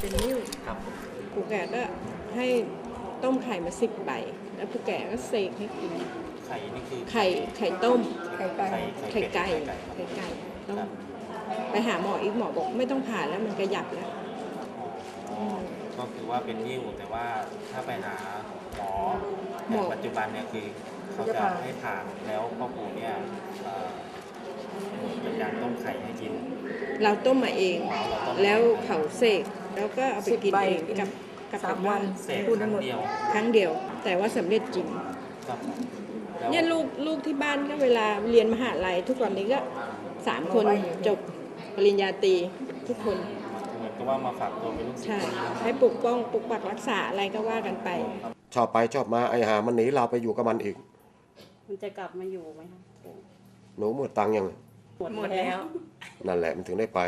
เป็นนิ้วครับปู่แก่ก็ให้ต้มไข่มาสิบใบ แล้วปู่แก่ก็เสกให้กิน ไข่นี่คือไข่ไข่ต้ม ไข่ไก่ ไข่ไก่ไข่ไข่ไก่ต้ครัมบไปหาหมออีกหมอบอกไม่ต้องผ่าแล้วมันกระยับแล้ว อ๋อก็คือว่าเป็นนิ้วแต่ว่าถ้าไปหาหมอหมอแต่ปัจจุบันเนี่ยคือเขาจะให้ผ่าแล้วพ่อปู่เนี่ยเอ่อเป็นการต้มไข่ให้กิน เราต้มมาเองเราต้มแล้วเขาเสก แล้วก็เอาไปกินเองกับกับสากลัมบวับ้านนเสร็จพูดคได้รั้งหมด เดียวครั้งเดียว แต่ว่าสำเร็จจริง ครับแล้วเนี่ยลูกลูกที่บ้านก็เวลาเรียนมหาลัยทุกวันนี้ก็สามคนจบปริญญาตรีทุกคนเหมือนกับว่ามาฝากตัวเป็นลูกศิษใช่ย์คนนี้ให้ปกป้องปกปักรักษาอะไรก็ว่ากันไป ชอบไปชอบมาไอ้หามันหนีเราไปอยู่กับมันอีก มันจะกลับมาอยู่ไหมคะหนูหมดตังค์ยัง หมดแล้ว นั่นแหละมันถึงได้ไป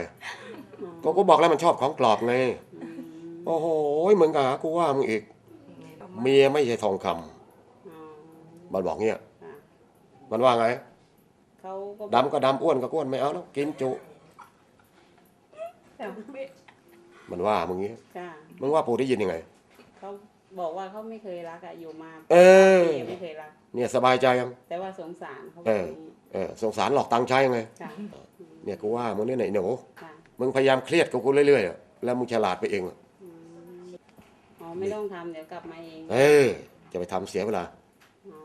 อ๋อก็กูบอกแล้วมันชอบของกรอบไง โอ้โหมึงก็หากูว่ามึงอีก เมียไม่ใช่ทองคำอ๋อมันบอกเงี้ยค่ะมันว่าไงเขาก็ดำก็ดำอ้วนก็อ้วนไม่เอาแล้วกินจุ มันว่ามึงงี้ค่ะมึงว่าปู่ได้ยินยังไงเขา บอกว่าเขาไม่เคยรักอะอยู่มาเออ ปีไม่เคยรัก เนี่ยสบายใจยัง แต่ว่าสงสารเขาเอแบบอนี้เออสงสารหลอกตังค์ใช้ยังไง ค่ะเนี่ยกูว่ามึงเนี่ยไหนหนูค่ะมึงพยายามเครียดกับกูเรื่อยๆอะแล้วมึงฉลาดไปเองอะอ๋อไม่ต้องทำเดี๋ยวกลับมาเองเออจะไปทำเสียเวลาอ๋อ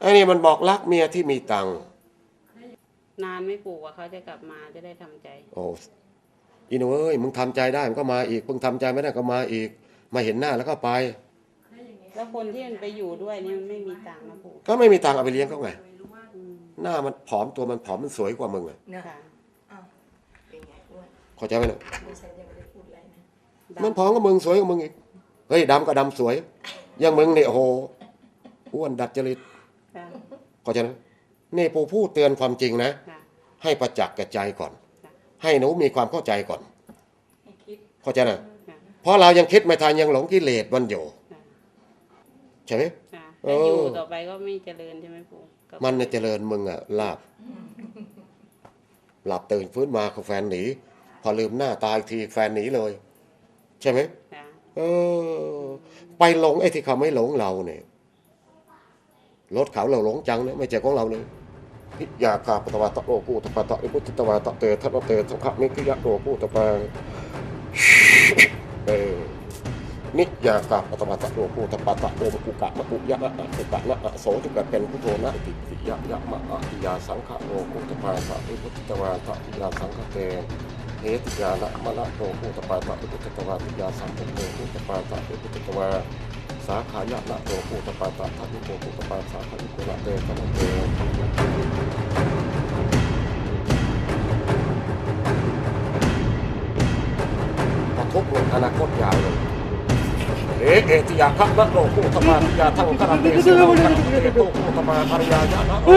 ไอ้นี่มันบอกรักเมียที่มีตังค์นานไม่ปลูกว่าเขาจะกลับมาจะได้ทำใจ โอ้อีหนูเอ้ยมึงทำใจได้มันก็มาอีกมึงทำใจไม่ได้ก็มาอีก มาเห็นหน้าแล้วก็ไป แล้วคนที่มันไปอยู่ด้วยเนี่ยมันไม่มีตังค์นะปลูกก็ไม่มีตังค์เอาไปเลี้ยงเขาไง อืมหน้ามันผอมตัวมันผอมมันสวยกว่ามึงอะเนี่ยค่ะอ้าวเป็นไงอ้วนเข้าใจไหมเนี่ยดิฉันยังไม่ได้พูดอะไรนะ มันผอมกว่ามึงสวยกว่ามึงอีกเฮ้ยดำก็ดำสวยอยังมึงเนี่ยโอ้โหอ้วนดัดจริตค่ะเข้าใจไหมนี่ปู่พูดเตือนความจริงนะ ค่ะ ให้ประจักษ์แก่ใจก่อนค่ะให้หนูมีความเข้าใจก่อน ให้คิด เข้าใจนะค่ะ เพราะเรายังคิดไม่ทันยังหลงกิเลสมันอยู่ค่ะใช่ไหมค่ะเอถ้าอออยู่ต่อไปก็ไม่เจริญใช่ไหมปลูกก็มันน่ะเจริญมึงอะลาบหลับตื่นฟื้นมาเขาแฟนหนี พอลืมหน้าตายทีแฟนหนีเลย ใช่ไหมค่ะเออ ไปหลงไอ้ที่เขาไม่หลงเราเนี่ยรถเขาเราหลงจังเนี่ยไม่ใช่ของเราเลยพิยากาปตวาตะโอกูตปาตะอิพุตตวาตะเตทัตเตสังฆมิกิยะโอกูตปาเออ นิยากาปตวาตะโอกูตปาตะโอมกุกะมะกุยะนะอะกุกะนะอะโสจุกะเป็นพุทโธนะติปิยะยะมะอะอิยาสังฆโอกูตปาตะอิพุตตวาตะอิยาสังฆเตเอติยานะมะละโตภูตปาตะอิปุตตวาติยาสัมปุโตภูตปาตะอิปุตตวาสาขายะนะโตภูตปาตะทัพพิโตภูตปาสาขาอิโกนะเตคะเตกระทบลงอนาคตยาวเลย เอเอติยาคันะโลกูตมาติยาทังคะนเตสิโลกันะเตโตภูตปาภริยายะนะโต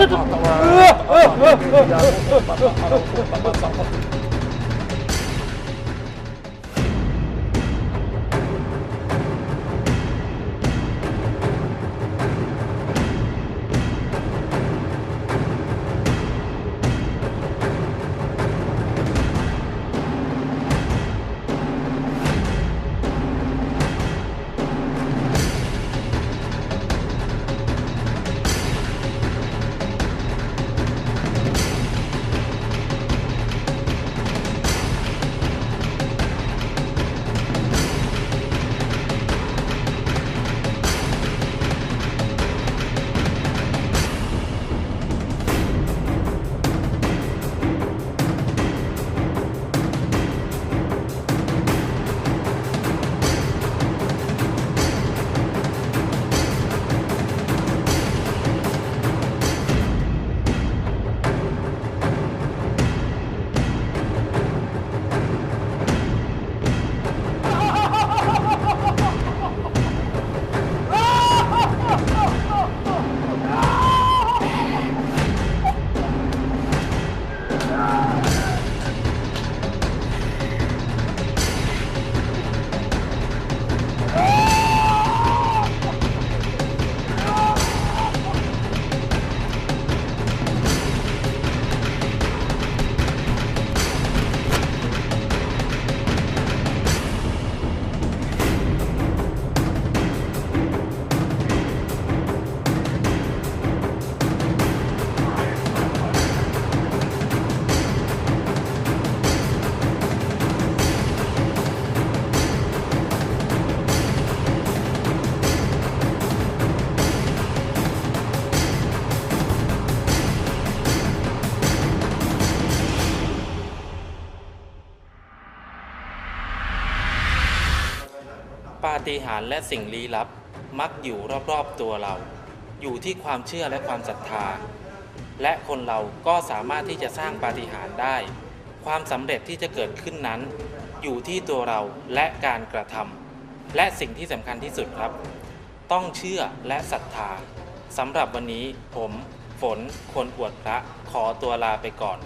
ภูตมาตวาตะปาตะเตยาตภูตปาตะอะระโตตปา Amen. ปาฏิหาริย์และสิ่งลี้ลับมักอยู่รอบๆตัวเรา อยู่ที่ความเชื่อและความศรัทธา และคนเราก็สามารถที่จะสร้างปาฏิหาริย์ได้ ความสำเร็จที่จะเกิดขึ้นนั้น อยู่ที่ตัวเราและการกระทำและสิ่งที่สำคัญที่สุดครับ ต้องเชื่อและศรัทธาสำหรับวันนี้ผม ฝนคนอวดพระขอตัวลาไปก่อน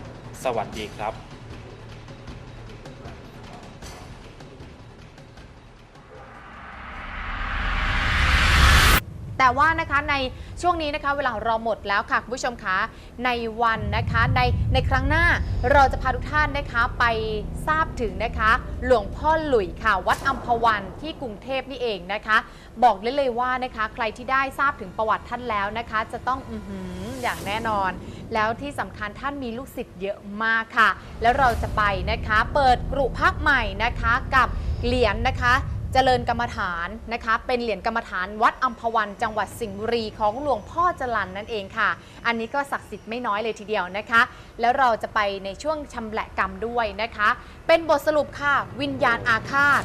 สวัสดีครับ แต่ว่านะคะในช่วงนี้นะคะเวลาเราหมดแล้วค่ะคุณผู้ชมคะในวันนะคะในในครั้งหน้าเราจะพาทุกท่านนะคะไปทราบถึงนะคะ หลวงพ่อหลุยค่ะ วัดอัมพวันที่กรุงเทพนี่เองนะคะ บอกเลยเลยว่านะคะใครที่ได้ทราบถึงประวัติท่านแล้วนะคะ จะต้องอือหืออย่างแน่นอน แล้วที่สำคัญท่านมีลูกศิษย์เยอะมากค่ะ แล้วเราจะไปนะคะ เปิดกรุภาคใหม่นะคะกับเหรียญนะคะ เจริญกรรมฐานนะคะ เป็นเหรียญกรรมฐานวัดอัมพวันจังหวัดสิงห์บุรีของหลวงพ่อจรันนั่นเองค่ะ อันนี้ก็ศักดิ์สิทธิ์ไม่น้อยเลยทีเดียวนะคะ แล้วเราจะไปในช่วงชำแหละกรรมด้วยนะคะ เป็นบทสรุปค่ะ วิญญาณอาฆาต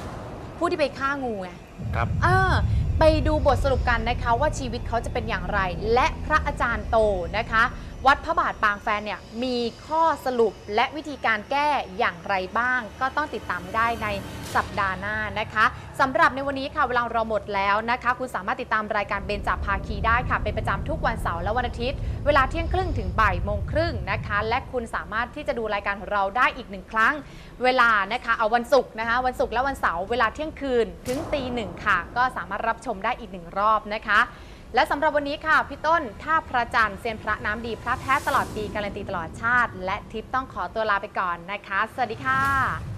ผู้ที่ไปฆ่างูไงครับ เออไปดูบทสรุปกันนะคะว่าชีวิตเขาจะเป็นอย่างไร และพระอาจารย์โตนะคะ วัดพระบาทปางแฟนเนี่ยมีข้อสรุปและวิธีการแก้อย่างไรบ้าง ก็ต้องติดตามได้ในสัปดาห์หน้านะคะสำหรับในวันนี้ค่ะเวลาเราหมดแล้วนะคะ คุณสามารถติดตามรายการเบนจาภาคีได้ค่ะ เป็นประจำทุกวันเสาร์และวันอาทิตย์ เวลาเที่ยงครึ่งถึงบ่ายโมงครึ่งนะคะ และคุณสามารถที่จะดูรายการของเราได้อีกหนึ่งครั้ง เวลานะคะเอาวันศุกร์นะคะ วันศุกร์และวันเสาร์เวลาเที่ยงคืนถึงตีหนึ่งค่ะ ก็สามารถรับชมได้อีกหนึ่งรอบนะคะ และสำหรับวันนี้ค่ะ พี่ต้นท่าพระจันทร์เซียนพระน้ำดีพระแท้ตลอดปีการันตีตลอดชาติ และทิปต้องขอตัวลาไปก่อนนะคะ สวัสดีค่ะ